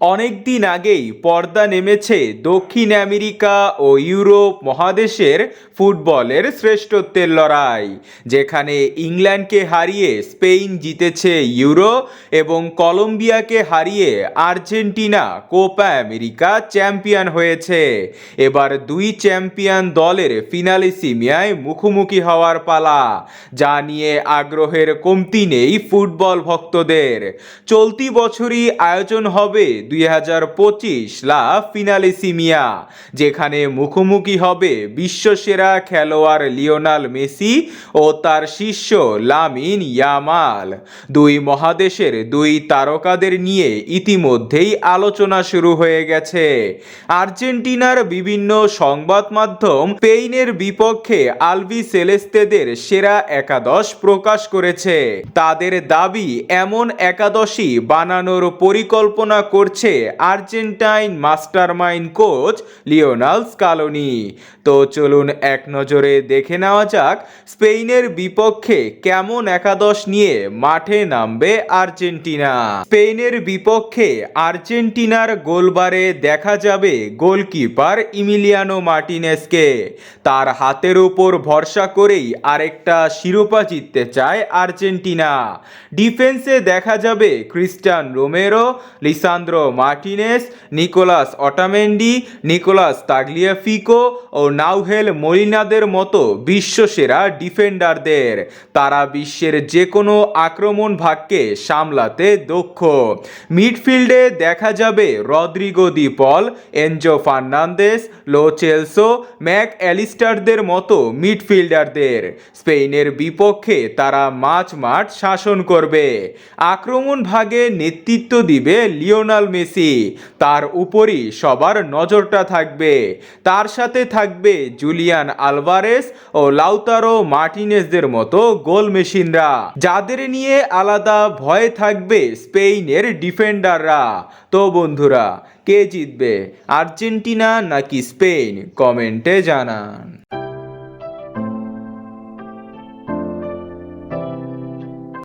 অনেক দিন আগেই পর্দা নেমেছে দক্ষিণ আমেরিকা ও ইউরোপ মহাদেশের ফুটবলের শ্রেষ্ঠত্বের লড়াই, যেখানে ইংল্যান্ডকে হারিয়ে স্পেন জিতেছে ইউরো এবং কলম্বিয়াকে হারিয়ে আর্জেন্টিনা কোপা আমেরিকা চ্যাম্পিয়ন হয়েছে। এবার দুই চ্যাম্পিয়ন দলের ফিনালিসিমিয়ায় মুখোমুখি হওয়ার পালা, যা নিয়ে আগ্রহের কমতি নেই ফুটবল ভক্তদের। চলতি বছরই আয়োজন হবে দুই হাজার পঁচিশ লা ফিনালিসিমিয়া, যেখানে মুখোমুখি হবে বিশ্বসেরা খেলোয়াড় লিওনাল মেসি ও তার শিষ্য লামিন ইয়ামাল। দুই মহাদেশের দুই তারকাদের নিয়ে ইতিমধ্যেই আলোচনা শুরু হয়ে গেছে। আর্জেন্টিনার বিভিন্ন সংবাদ মাধ্যম স্পেনের বিপক্ষে আলভি সেলেস্তেদের সেরা একাদশ প্রকাশ করেছে। তাদের দাবি, এমন একাদশই বানানোর পরিকল্পনা করছে Argentine mastermind coach Lionel Scaloni. তো চলুন এক নজরে দেখে নেওয়া যাক স্পেনের বিপক্ষে কেমন একাদশ নিয়ে মাঠে নামবে আর্জেন্টিনা। স্পেনের বিপক্ষে আর্জেন্টিনার গোলবারে দেখা যাবে গোলকিপার ইমিলিয়ানো মার্টিনেসকে। তার হাতের উপর ভরসা করেই আরেকটা শিরোপা জিততে চায় আর্জেন্টিনা। ডিফেন্সে দেখা যাবে Cristian Romero, Lisandro Martinez, Nicolas Otamendi, Nicolas Tagliafico ও নাউহেল মলিনাদের মতো বিশ্বসেরা ডিফেন্ডারদের। তারা বিশ্বের যে কোনো আক্রমণ ভাগকে সামলাতে দক্ষ। মিডফিল্ডে দেখা যাবে Rodrigo De Paul, Enzo Fernandez, Lo Celso, Mac অ্যালিস্টারদের মতো মিডফিল্ডারদের। স্পেনের বিপক্ষে তারা মাঝ মাঠ শাসন করবে। আক্রমণ ভাগে নেতৃত্ব দিবে লিওনাল মেসি তার উপরই সবার নজরটা থাকবে। তার সাথে থাকবে জুলিয়ান আলভারেস ও লাউতারো মার্টিনেসদের মতো গোল মেশিনরা, যাদের নিয়ে আলাদা ভয় থাকবে স্পেনের ডিফেন্ডাররা। তো বন্ধুরা, কে জিতবে, আর্জেন্টিনা নাকি স্পেন কমেন্টে জানান।